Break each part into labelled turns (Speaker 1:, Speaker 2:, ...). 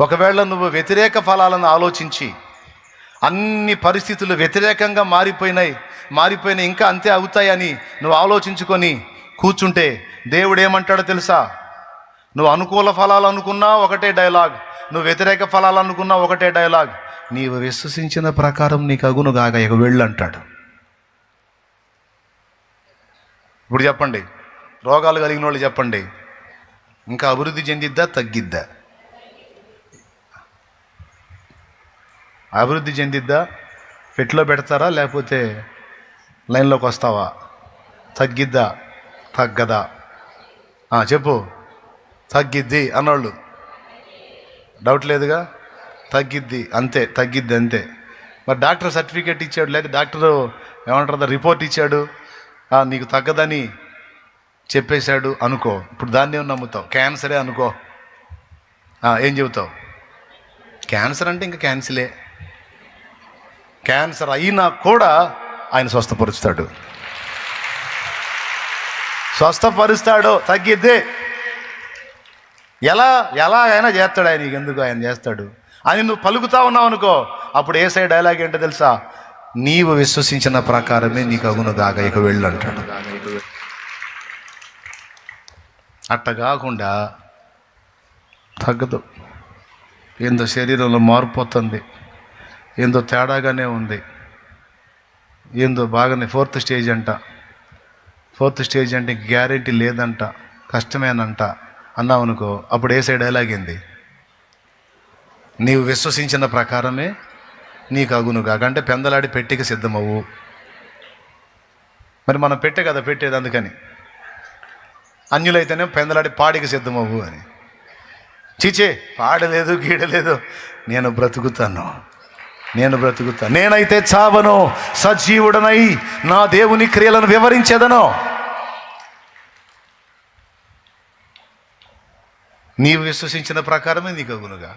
Speaker 1: ఒకవేళ నువ్వు వ్యతిరేక ఫలాలను ఆలోచించి అన్ని పరిస్థితులు వ్యతిరేకంగా మారిపోయినాయి మారిపోయినాయి ఇంకా అంతే అవుతాయని నువ్వు ఆలోచించుకొని కూర్చుంటే దేవుడు ఏమంటాడో తెలుసా? నువ్వు అనుకూల ఫలాలు అనుకున్నా ఒకటే డైలాగ్ నువ్వు వ్యతిరేక ఫలాలు అనుకున్నా ఒకటే డైలాగ్ నీవు విశ్వసించిన ప్రకారం నీకు అగును గాక ఇక వెళ్ళు అంటాడు. ఇప్పుడు చెప్పండి రోగాలు కలిగిన వాళ్ళు చెప్పండి ఇంకా అభివృద్ధి చెందిద్దా తగ్గిద్దా? అభివృద్ధి చెందిద్దా? పెట్లో పెడతారా? లేకపోతే లైన్లోకి వస్తావా? తగ్గిద్దా? తగ్గదా? చెప్పు. తగ్గిద్ది అన్నోళ్ళు. డౌట్ లేదుగా? తగ్గిద్ది అంతే తగ్గిద్ది అంతే. మరి డాక్టర్ సర్టిఫికేట్ ఇచ్చాడు లేక డాక్టర్ ఏమంటారు రిపోర్ట్ ఇచ్చాడు? నీకు తగ్గదని చెప్పేశాడు అనుకో. ఇప్పుడు దాన్ని ఏం నమ్ముతావు. క్యాన్సరే అనుకో. ఏం చెబుతావు? క్యాన్సర్ అంటే ఇంకా క్యాన్సిలే. క్యాన్సర్ అయినా కూడా ఆయన స్వస్థపరుస్తాడు. స్వస్థపరుస్తాడు తగ్గిద్దే. ఎలా ఎలా అయినా చేస్తాడు ఆయన నీకు ఎందుకు ఆయన చేస్తాడు? అని నువ్వు పలుకుతా ఉన్నావు అనుకో అప్పుడు ఏ సైడ్ డైలాగ్ ఏంటో తెలుసా? నీవు విశ్వసించిన ప్రకారమే నీకు అగును గాక ఇక వెళ్ళు అంటాడు. అట్ట కాకుండా తగ్గదు. ఏందో శరీరంలో మార్పు ఏందో తేడాగానే ఉంది. ఏందో బాగానే ఫోర్త్ స్టేజ్ అంట. ఫోర్త్ స్టేజ్ అంటే గ్యారెంటీ లేదంట. కష్టమేనంట. అన్నావు అనుకో అప్పుడు ఏ సైడ్ ఎలాగింది నీవు విశ్వసించిన ప్రకారమే నీకు అగును కాకంటే పెందలాడి పెట్టికి సిద్ధమవు మరి మనం పెట్టే కదా పెట్టేది అందుకని. అన్యులైతేనే పెందలాడి పాడికి సిద్ధమవు అని. చీచే పాడలేదు గీడలేదు నేను బ్రతుకుతాను. నేను బ్రతుకుతా. నేనైతే చావను సజీవుడనై నా దేవుని క్రియలను వివరించేదను. నీవు విశ్వసించిన ప్రకారమే నీకు అగునుగా.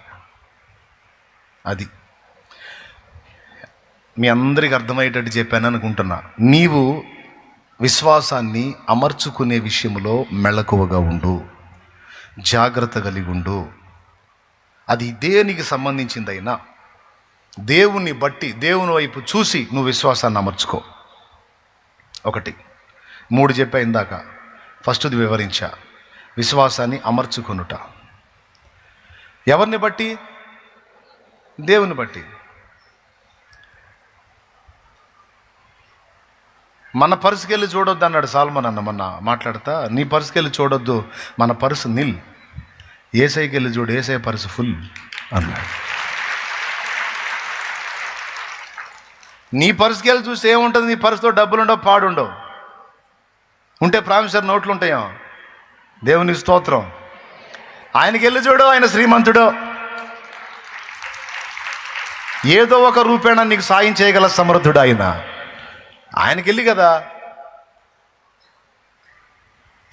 Speaker 1: అది. మీ అందరికి అర్థమయ్యేటట్టు చెప్పాను అనుకుంటున్నా. నీవు విశ్వాసాన్ని అమర్చుకునే విషయంలో మెళకువగా ఉండు. జాగ్రత్త కలిగి ఉండు. అది దేనికి సంబంధించిందైనా దేవుణ్ణి బట్టి దేవుని వైపు చూసి నువ్వు విశ్వాసాన్ని అమర్చుకో. ఒకటి. మూడు చెప్పా ఇందాక. ఫస్ట్ది వివరించా. విశ్వాసాన్ని అమర్చుకొనుట. ఎవరిని బట్టి? దేవుని బట్టి. మన పరిస్థితికెళ్ళి చూడొద్దు అన్నాడు సాల్మన్ అన్న మొన్న మాట్లాడతా. నీ పరిస్థితికెళ్ళి చూడొద్దు. మన పరుసు నిల్. ఏసైకి వెళ్ళి చూడు ఏసై పరుసు ఫుల్ అన్నాడు. నీ పరుసుకెళ్ళి చూస్తే ఏముంటుంది? నీ పర్సులో డబ్బులు ఉండవు పాడుండవు. ఉంటే ప్రామిసర్ నోట్లు ఉంటాయో దేవుని స్తోత్రం. ఆయనకి వెళ్ళి చూడు ఆయన శ్రీమంతుడు. ఏదో ఒక రూపేణ నీకు సాయం చేయగల సమర్థుడు ఆయన. ఆయనకెళ్ళి కదా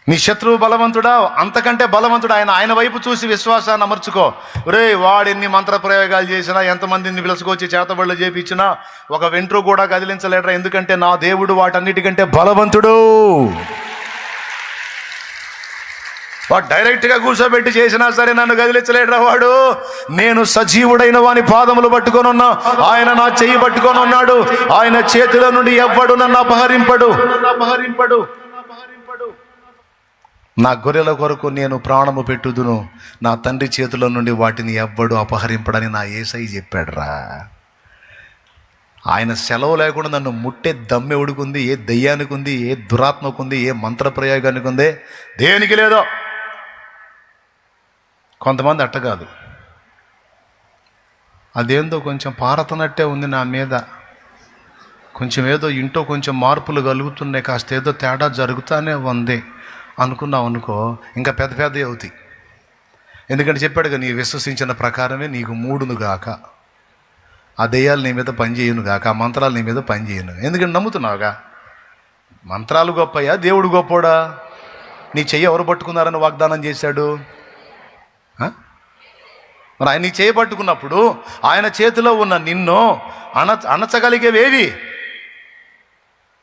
Speaker 1: నీ శత్రువు బలవంతుడా? అంతకంటే బలవంతుడు ఆయన. ఆయన వైపు చూసి విశ్వాసాన్ని అమర్చుకో. రే వాడు ఎన్ని మంత్ర ప్రయోగాలు చేసినా ఎంతమందిని పిలుచుకొచ్చి చేతబడులు చేపించినా ఒక వెంట్రు కూడా కదిలించలేడరా. ఎందుకంటే నా దేవుడు వాటన్నిటికంటే బలవంతుడు. వాడు డైరెక్ట్గా కూర్చోబెట్టి చేసినా సరే నన్ను కదిలించలేడరా వాడు. నేను సజీవుడైన వాని పాదములు పట్టుకొని ఉన్నా ఆయన నా చెయ్యి పట్టుకొని ఉన్నాడు ఆయన చేతిలో నుండి ఎవ్వడు నన్ను అపహరింపడు అపహరింపడు. నా గొర్రెల కొరకు నేను ప్రాణము పెట్టుదును. నా తండ్రి చేతుల నుండి వాటిని ఎవ్వడు అపహరింపడని నా ఏసై చెప్పాడురా. ఆయన సెలవు లేకుండా నన్ను ముట్టే దమ్మెవుడికి ఉంది ఏ దయ్యానికి ఉంది ఏ దురాత్మకు ఉంది ఏ మంత్ర ప్రయోగానికి ఉంది దేనికి లేదో. కొంతమంది అట్ట కాదు అదేందో కొంచెం పారతనట్టే ఉంది నా మీద. కొంచెం ఏదో ఇంట్లో కొంచెం మార్పులు కలుగుతున్నాయి కాస్త ఏదో తేడా జరుగుతానే ఉంది. అనుకున్నావు అనుకో ఇంకా పెద్ద పెద్దవి అవుతాయి. ఎందుకంటే చెప్పాడుగా నీ విశ్వసించిన ప్రకారమే నీకు మూడును గాక. ఆ దెయ్యాలు నీ మీద పనిచేయను గాక ఆ మంత్రాలు నీ మీద పనిచేయను ఎందుకంటే నమ్ముతున్నావుగా? మంత్రాలు గొప్పయ్యా దేవుడు గొప్పోడా? నీ చెయ్యి ఎవరు పట్టుకున్నారని వాగ్దానం చేశాడు? మరి ఆయన నీ చేయి పట్టుకున్నప్పుడు ఆయన చేతిలో ఉన్న నిన్ను అణ అణచగలిగేవేవి?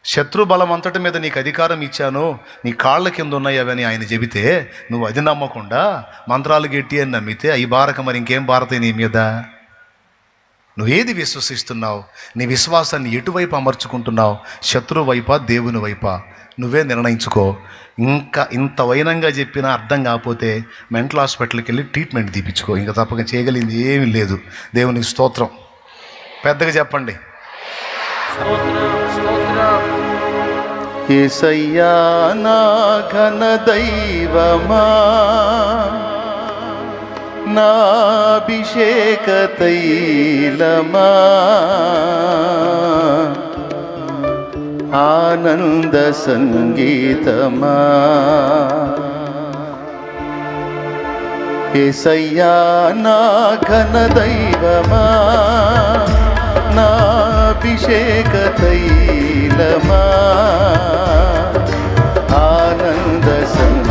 Speaker 1: శత్రు బలం అంతటి మీద నీకు అధికారం ఇచ్చాను నీ కాళ్ళ కింద ఉన్నాయి అవని ఆయన చెబితే నువ్వు అది నమ్మకుండా మంత్రాలు గెట్టి అని నమ్మితే అవి బారక మరి ఇంకేం బారతాయి నీ మీద? నువ్వేది విశ్వసిస్తున్నావు? నీ విశ్వాసాన్ని ఎటువైపు అమర్చుకుంటున్నావు? శత్రు వైపా దేవుని వైపా? నువ్వే నిర్ణయించుకో. ఇంకా ఇంత వైనంగా చెప్పినా అర్థం కాకపోతే మెంటల్ హాస్పిటల్కి వెళ్ళి ట్రీట్మెంట్ తీపించుకో ఇంకా తప్పక చేయగలిగింది ఏమీ లేదు. దేవునికి స్తోత్రం. పెద్దగా చెప్పండి.
Speaker 2: స్తోత్రం స్తోత్రం.
Speaker 1: ఏసయ్యా నా ఘన దైవమా? నాభిషేక తైలమా? ఆనంద సంగీతమా? ఏసయ్యా నా ఘన దైవమా? నా అభిషేక తైలమా ఆనంద సంగ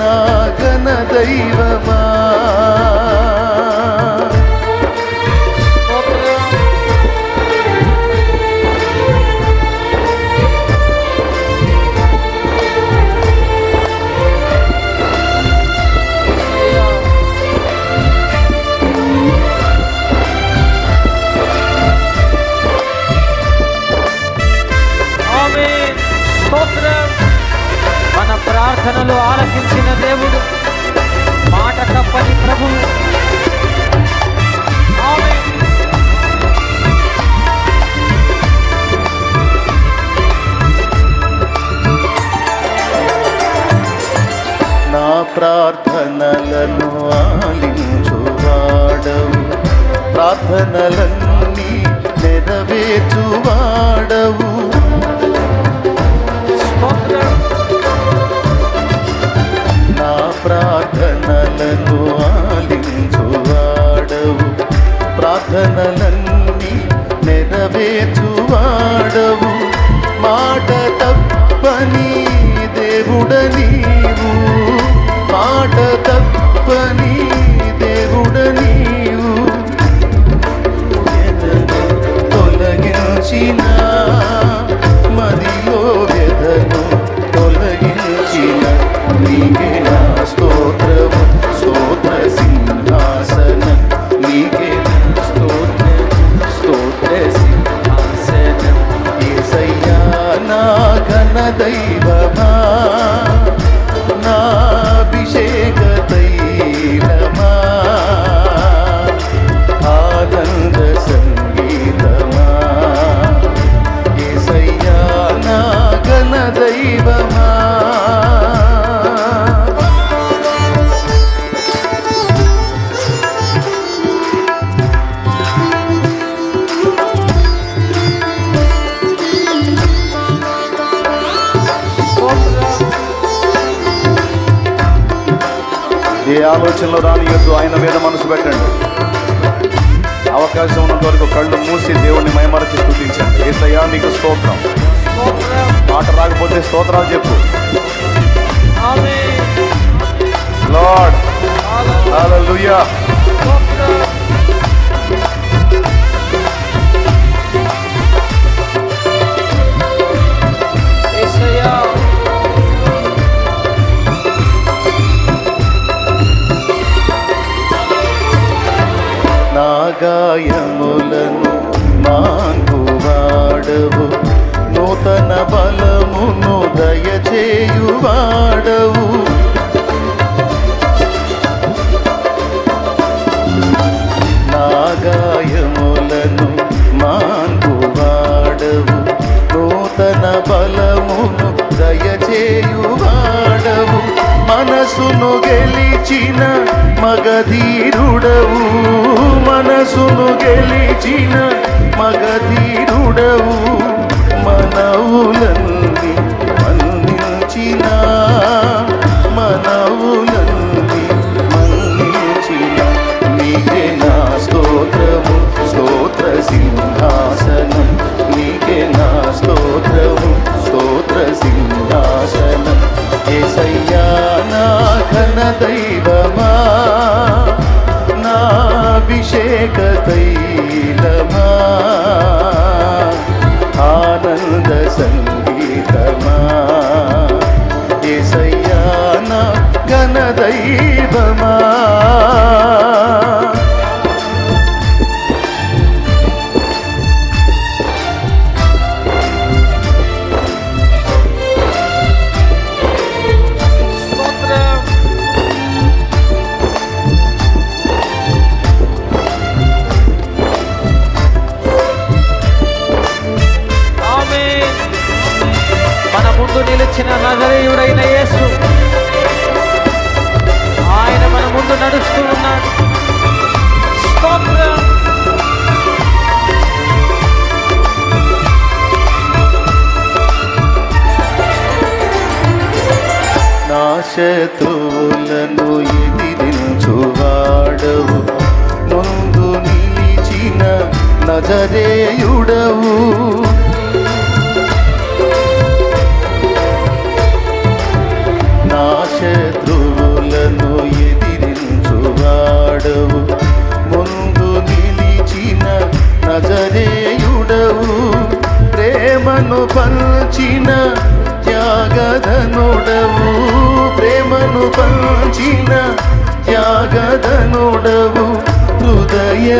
Speaker 1: నా ఘన దైవమా ప్రార్థనలన్నీ నెరవేర్చువాడవు. మాట తప్పని దేవుడ నీవు. మాట తప్పని దేవుడ నీవు. తొలగించినా ఏ ఆలోచనలో రానియొద్దు ఆయన మీద మనసు పెట్టండి. అవకాశం ఉన్నంత వరకు కళ్ళు మూసి దేవుణ్ణి మైమరచి స్థుతించండి. ఏసయ్యా నీకు స్తోత్రం. మాట రాకపోతే స్తోత్రాలు చెప్పు. Lord
Speaker 2: hallelujah.
Speaker 1: గాయములను మాంగువాడవు నూతన బలమును దయచేయువాడవు. నా గాయములను మాంగువాడవు నూతన బలమును దయచేయువాడవు. మనసును గెలిచిన మగధీరుడవు మనసును గెలిచిన మగధీరుడవు మనవులన్నీ మందించిన మనవులన్నీ మందించిన నీకే నా స్తోత్రము స్తోత్ర సింహాసనం. నీకే నా స్తోత్రము స్తోత్ర సింహాసనం. ఏ సయ్యా నా ఘన దైవమా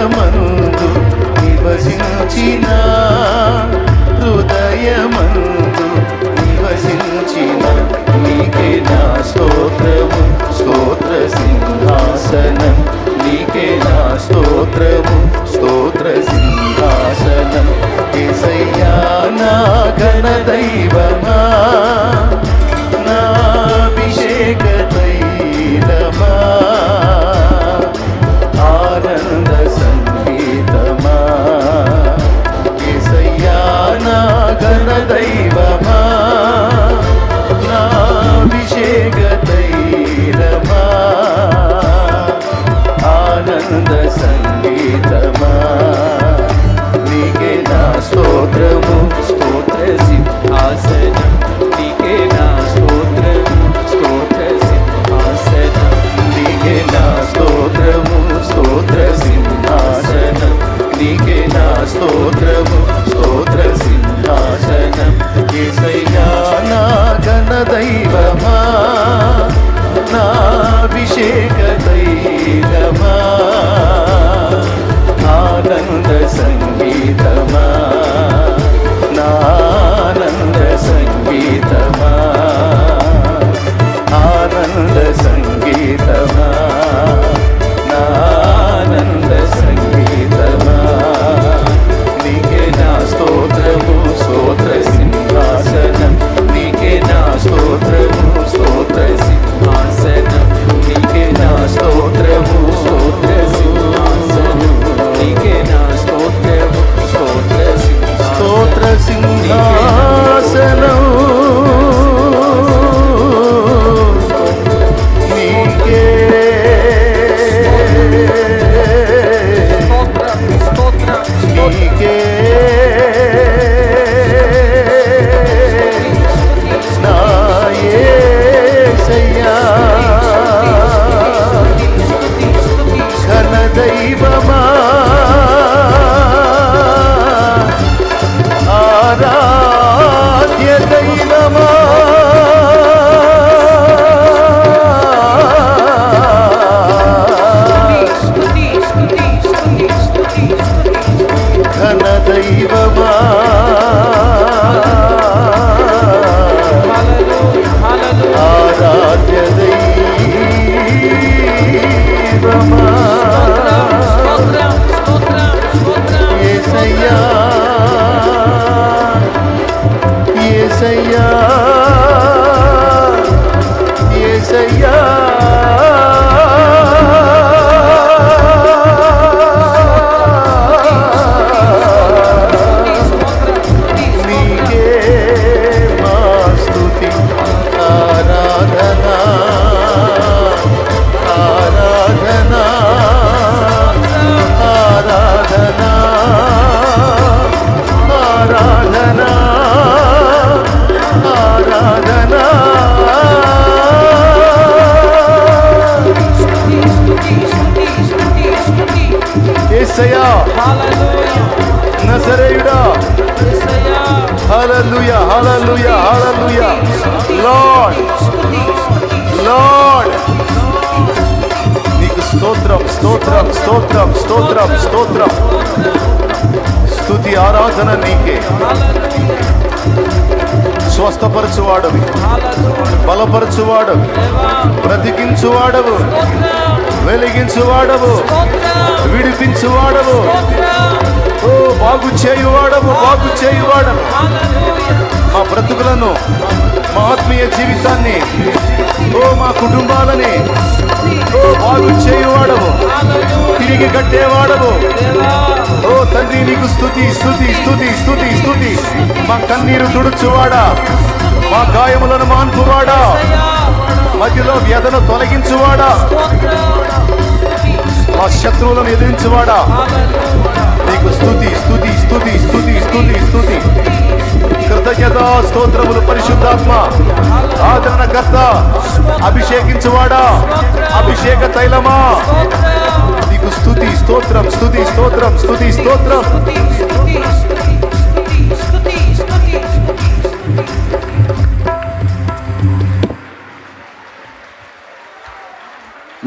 Speaker 1: హృదయమందు విభజించినా ఏసయ్యా ఏసయ్యా. ఆరాధన.
Speaker 3: స్తుతి
Speaker 1: నజరేయుడా.
Speaker 3: యేసయ్యా
Speaker 1: హల్లెలూయా హల్లెలూయా. Lord lord. నీకు స్తోత్రం స్తోత్రం స్తోత్రం స్తోత్రం స్తోత్రం. స్తుతి ఆరాధన నీకే. స్వస్థపరచువాడవి.
Speaker 3: హల్లెలూయా
Speaker 1: బలపరచువాడవి. బ్రతికించువాడవు. వెలిగించువాడవు. విడిపించువాడవు. ఓ బాగు చేయువాడవు బాగు చేయువాడవు. మా బ్రతుకులను మా ఆత్మీయ జీవితాన్ని ఓ మా కుటుంబాలని ఓ బాగు చేయువాడవు తిరిగి కట్టేవాడవు. ఓ తండ్రి నీకు స్థుతి స్తుతి స్థుతి స్తుతి స్థుతి మా కన్నీరు తుడుచువాడా? మా గాయములను మాన్పువాడా? మధ్యలో వ్యధను తొలగించువాడా? మా శత్రువులను ఎదిరించువాడా? నీకు స్థుతి స్థుతి స్థుతి స్తుతి స్థుతి స్తుతి. కృతజ్ఞత స్తోత్రములు పరిశుద్ధాత్మ. ఆదరణకర్త అభిషేకించువాడా? అభిషేక తైలమా? నీకు స్తుతి స్తోత్రం స్తుతి స్తోత్రం స్తుతి స్తోత్రం.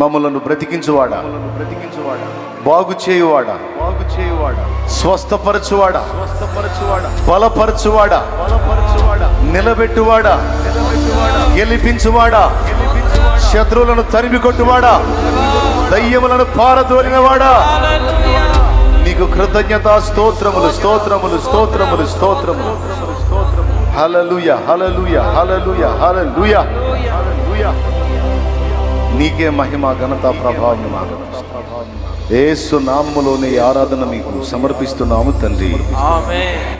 Speaker 1: మమ్మలను బ్రతికించువాడా? బ్రతికించువాడా బాగు చేయువాడా? బాగు చేయువాడా స్వస్థపరచువాడా? స్వస్థపరచువాడా బలపరచువాడా? బలపరచువాడా నిలబెట్టువాడా? నిలబెట్టువాడా గెలిపించువాడా? శత్రువులను తరిమి కొట్టువాడా? దయ్యములను పారదోలినవాడా? నీకు కృతజ్ఞత స్తోత్రములు స్తోత్రములు స్తోత్రములు స్తోత్రములు. హలలుయ హలలుయ హలలుయ హలలుయ హలలుయ నీకే మహిమ ఘనత ప్రభావం ఏసు నామములోని ఆరాధన మీకు సమర్పిస్తున్నాము తండ్రి.